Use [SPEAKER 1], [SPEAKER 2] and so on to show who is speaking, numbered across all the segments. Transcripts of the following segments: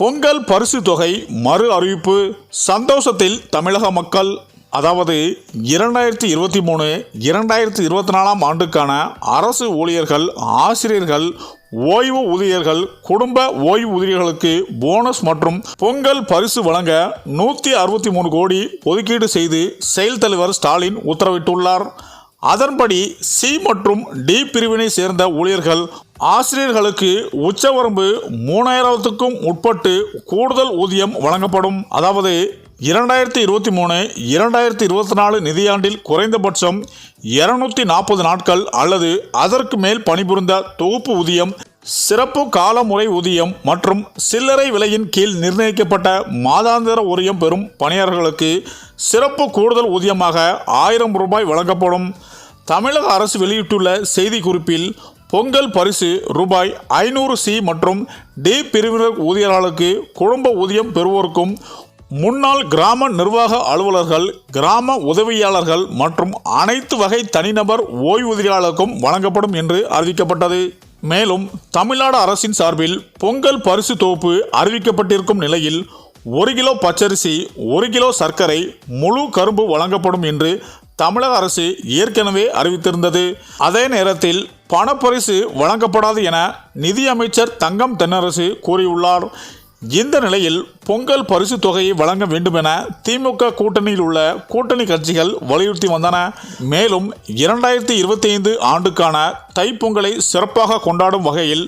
[SPEAKER 1] பொங்கல் பரிசு தொகை மறு அறிவிப்பு. சந்தோஷத்தில் தமிழக மக்கள் அதாவது இரண்டாயிரத்தி இருபத்தி மூணு இரண்டாயிரத்தி இருபத்தி நாலாம் ஆண்டுக்கான அரசு ஊழியர்கள் ஆசிரியர்கள் ஓய்வு ஊதியர்கள் குடும்ப ஓய்வு ஊதியர்களுக்கு போனஸ் மற்றும் பொங்கல் பரிசு வழங்க நூற்றி அறுபத்தி மூணு கோடி ஒதுக்கீடு செய்து செயல் தலைவர் ஸ்டாலின் உத்தரவிட்டுள்ளார். அதன்படி சி மற்றும் டி பிரிவினை சேர்ந்த ஊழியர்கள் ஆசிரியர்களுக்கு உச்சவரம்பு மூணாயிரத்துக்கும் உட்பட்டு கூடுதல் ஊதியம் வழங்கப்படும். அதாவது இரண்டாயிரத்தி இருபத்தி மூணு இரண்டாயிரத்தி இருபத்தி நாலு நிதியாண்டில் குறைந்தபட்சம் இருநூத்தி நாற்பது நாட்கள் அல்லது அதற்கு மேல் பணிபுரிந்த தொகுப்பு ஊதியம் சிறப்பு காலமுறை ஊதியம் மற்றும் சில்லறை விலையின் கீழ் நிர்ணயிக்கப்பட்ட மாதாந்திர ஊதியம் பெறும் பணியாளர்களுக்கு சிறப்பு கூடுதல் ஊதியமாக ஆயிரம் ரூபாய் வழங்கப்படும். தமிழக அரசு வெளியிட்டுள்ள செய்திக்குறிப்பில் பொங்கல் பரிசு ரூபாய் ஐநூறு சி மற்றும் டி பிரிவினர் ஊதியர்களுக்கு குடும்ப ஊதியம் பெறுவோருக்கும் முன்னாள் கிராம நிர்வாக அலுவலர்கள் கிராம உதவியாளர்கள் மற்றும் அனைத்து வகை தனிநபர் ஓய்வூதியாளருக்கும் வழங்கப்படும் என்று அறிவிக்கப்பட்டது. மேலும் தமிழ்நாடு அரசின் சார்பில் பொங்கல் பரிசு தொகுப்பு அறிவிக்கப்பட்டிருக்கும் நிலையில் ஒரு கிலோ பச்சரிசி ஒரு கிலோ சர்க்கரை முழு கரும்பு வழங்கப்படும் என்று தமிழக அரசு ஏற்கனவே அறிவித்திருந்தது. அதே நேரத்தில் பணப்பரிசு வழங்கப்படாது என நிதியமைச்சர் தங்கம் தென்னரசு கூறியுள்ளார். இந்த நிலையில் பொங்கல் பரிசு தொகையை வழங்க வேண்டும் என திமுக கூட்டணியில் உள்ள கூட்டணி கட்சிகள் வலியுறுத்தி வந்தன. மேலும் இரண்டாயிரத்தி இருபத்தி ஐந்து ஆண்டுக்கான தைப்பொங்கலை சிறப்பாக கொண்டாடும் வகையில்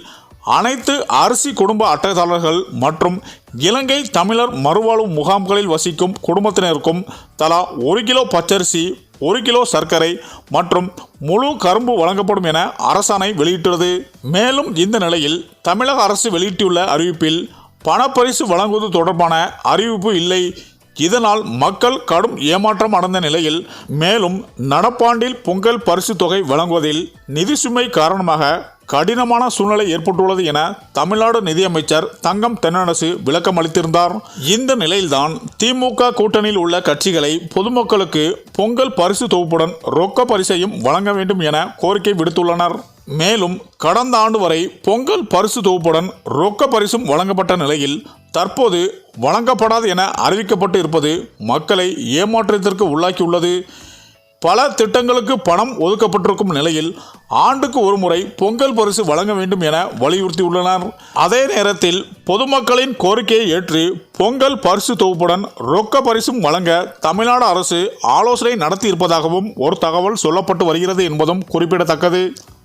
[SPEAKER 1] அனைத்து அரிசி குடும்ப அட்டைதாரர்கள் மற்றும் இலங்கை தமிழர் மறுவாழ்வு முகாம்களில் வசிக்கும் குடும்பத்தினருக்கும் தலா ஒரு கிலோ பச்சரிசி ஒரு கிலோ சர்க்கரை மற்றும் முழு கரும்பு வழங்கப்படும் என அரசாணை வெளியிட்டுள்ளது. மேலும் இந்த நிலையில் தமிழக அரசு வெளியிட்டுள்ள அறிவிப்பில் பணப்பரிசு வழங்குவது தொடர்பான அறிவிப்பு இல்லை. இதனால் மக்கள் கடும் ஏமாற்றம் அடைந்த நிலையில் மேலும் நடப்பாண்டில் பொங்கல் பரிசு தொகை வழங்குவதில் நிதி சுமை காரணமாக கடினமான சூழ்நிலை ஏற்பட்டுள்ளது என தமிழ்நாடு நிதியமைச்சர் தங்கம் தென்னரசு விளக்கம் அளித்திருந்தார். இந்த நிலையில்தான் திமுக கூட்டணியில் உள்ள கட்சிகளை பொதுமக்களுக்கு பொங்கல் பரிசு தொகுப்புடன் ரொக்க பரிசையும் வழங்க வேண்டும் என கோரிக்கை விடுத்துள்ளனர். மேலும் கடந்த ஆண்டு வரை பொங்கல் பரிசு தொகுப்புடன் ரொக்க பரிசும் வழங்கப்பட்ட நிலையில் தற்போது வழங்கப்படாது என அறிவிக்கப்பட்டு இருப்பது மக்களை ஏமாற்றத்திற்கு உள்ளாக்கியுள்ளது பல திட்டங்களுக்கு பணம் ஒதுக்கப்பட்டிருக்கும் நிலையில் ஆண்டுக்கு ஒரு முறை பொங்கல் பரிசு வழங்க வேண்டும் என வலியுறுத்தியுள்ளனர். அதே நேரத்தில் பொதுமக்களின் கோரிக்கையை ஏற்று பொங்கல் பரிசு தொகுப்புடன் ரொக்க பரிசும் வழங்க தமிழ்நாடு அரசு ஆலோசனை நடத்தி இருப்பதாகவும் ஒரு தகவல் சொல்லப்பட்டு வருகிறது என்பதும் குறிப்பிடத்தக்கது.